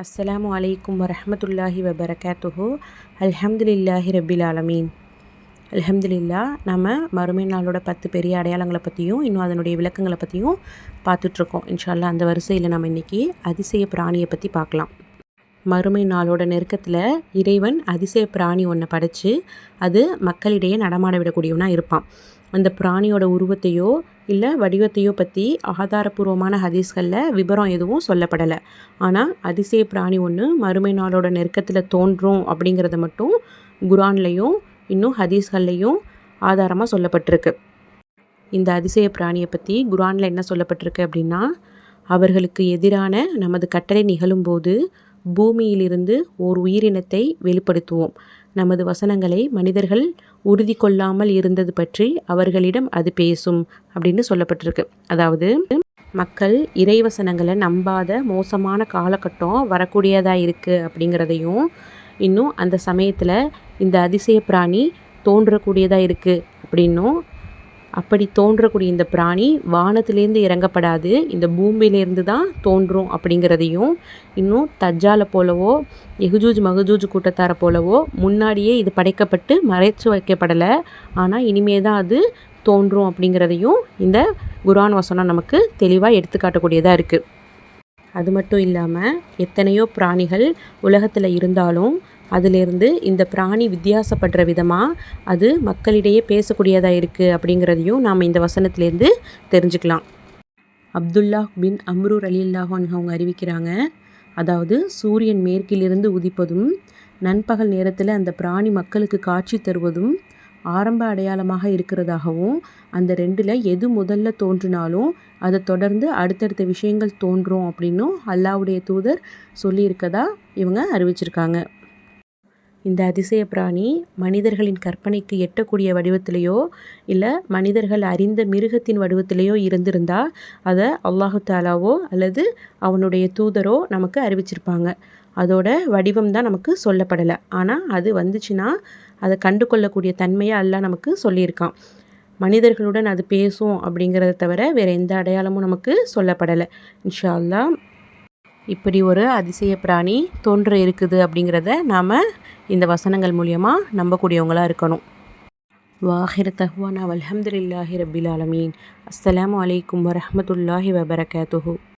அஸ்லாம் அலைக்கும் வரமத்துல்லாஹி வபரகாத்துஹு. அல்ஹம்துலில்லாஹி ரபில் ஆலமீன். அல்ஹம்துலில்லா நம்ம மறுமை நாளோட பத்து பெரிய அடையாளங்களை பற்றியும் இன்னும் அதனுடைய விளக்கங்களை பற்றியும் பார்த்துட்ருக்கோம். இன்ஷால்லா அந்த வரிசையில் நம்ம இன்றைக்கி அதிசய பிராணியை பற்றி பார்க்கலாம். மறுமை நாளோட நெருக்கத்தில் இறைவன் அதிசய பிராணி ஒன்றை படைச்சு அது மக்களிடையே நடமாட விடக்கூடியவனாக இருப்பான். அந்த பிராணியோட உருவத்தையோ இல்லை வடிவத்தையோ பற்றி ஆதாரபூர்வமான ஹதீஸ்களில் விபரம் எதுவும் சொல்லப்படலை. ஆனால் அதிசய பிராணி ஒன்று மறுமை நாளோட நெருக்கத்தில் தோன்றும் அப்படிங்கிறத மட்டும் குரான்லேயும் இன்னும் ஹதீஸ்கள்லேயும் ஆதாரமாக சொல்லப்பட்டிருக்கு. இந்த அதிசய பிராணியை பற்றி குரானில் என்ன சொல்லப்பட்டிருக்கு அப்படின்னா அவர்களுக்கு எதிரான நமது கட்டளை நிகழும்போது பூமியிலிருந்து ஓர் உயிரினத்தை வெளிப்படுத்துவோம். நமது வசனங்களை மனிதர்கள் உறுதி கொள்ளாமல் இருந்தது பற்றி அவர்களிடம் அது பேசும் அப்படின்னு சொல்லப்பட்டிருக்கு. அதாவது மக்கள் இறைவசனங்களை நம்பாத மோசமான காலகட்டம் வரக்கூடியதாக இருக்குது அப்படிங்கிறதையும் இன்னும் அந்த சமயத்தில் இந்த அதிசய பிராணி தோன்றக்கூடியதாக இருக்குது அப்படின்னும் அப்படி தோன்றக்கூடிய இந்த பிராணி வானத்திலேருந்து இறங்கப்படாது. இந்த பூமியிலேருந்து தான் தோன்றும் அப்படிங்கிறதையும் இன்னும் தஜ்ஜால போலவோ எகுஜூஜ் மகுஜூஜ் கூட்டத்தாரை போலவோ முன்னாடியே இது படைக்கப்பட்டு மறைச்சு வைக்கப்படலை. ஆனால் இனிமே தான் அது தோன்றும் அப்படிங்கிறதையும் இந்த குரான் வசனம் நமக்கு தெளிவாக எடுத்துக்காட்டக்கூடியதாக இருக்குது அது மட்டும் இல்லாமல் எத்தனையோ பிராணிகள் உலகத்தில் இருந்தாலும் அதிலிருந்து இந்த பிராணி வித்தியாசப்படுற விதமாக அது மக்களிடையே பேசக்கூடியதாக இருக்குது அப்படிங்கிறதையும் நாம் இந்த வசனத்திலேருந்து தெரிஞ்சுக்கலாம். அப்துல்லா பின் அம்ரூர் அலி அல்லாஹான் அவங்க அறிவிக்கிறாங்க. அதாவது சூரியன் மேற்கிலிருந்து உதிப்பதும் நண்பகல் நேரத்தில் அந்த பிராணி மக்களுக்கு காட்சி தருவதும் ஆரம்ப அடையாளமாக இருக்கிறதாகவும் அந்த ரெண்டில் எது முதல்ல தோன்றினாலும் அதை தொடர்ந்து அடுத்தடுத்த விஷயங்கள் தோன்றும் அப்படின்னும் அல்லாவுடைய தூதர் சொல்லியிருக்கதா இவங்க அறிவிச்சிருக்காங்க. இந்த அதிசய பிராணி மனிதர்களின் கற்பனைக்கு எட்டக்கூடிய வடிவத்திலேயோ இல்லை மனிதர்கள் அறிந்த மிருகத்தின் வடிவத்திலேயோ இருந்திருந்தால் அதை அல்லாஹு தாலாவோ அல்லது அவனுடைய தூதரோ நமக்கு அறிவிச்சிருப்பாங்க. அதோட வடிவம் தான் நமக்கு சொல்லப்படலை. ஆனால் அது வந்துச்சுன்னா அதை கண்டு கொள்ளக்கூடிய தன்மையை எல்லாம் நமக்கு சொல்லியிருக்கான். மனிதர்களுடன் அது பேசும் அப்படிங்கிறத தவிர வேறு எந்த அடையாளமும் நமக்கு சொல்லப்படலை. இன்ஷா அல்லா இப்படி ஒரு அதிசய பிராணி தோன்ற இருக்குது அப்படிங்கிறத நாம் இந்த வசனங்கள் மூலியமாக நம்பக்கூடியவங்களாக இருக்கணும். வாஹிர தஹ்வானா அலமதுல்லாஹி ரபில் ஆலமீன். அஸ்லாம் வலைக்கம் வரமத்துல்லாஹி வபரகாத்துஹூ.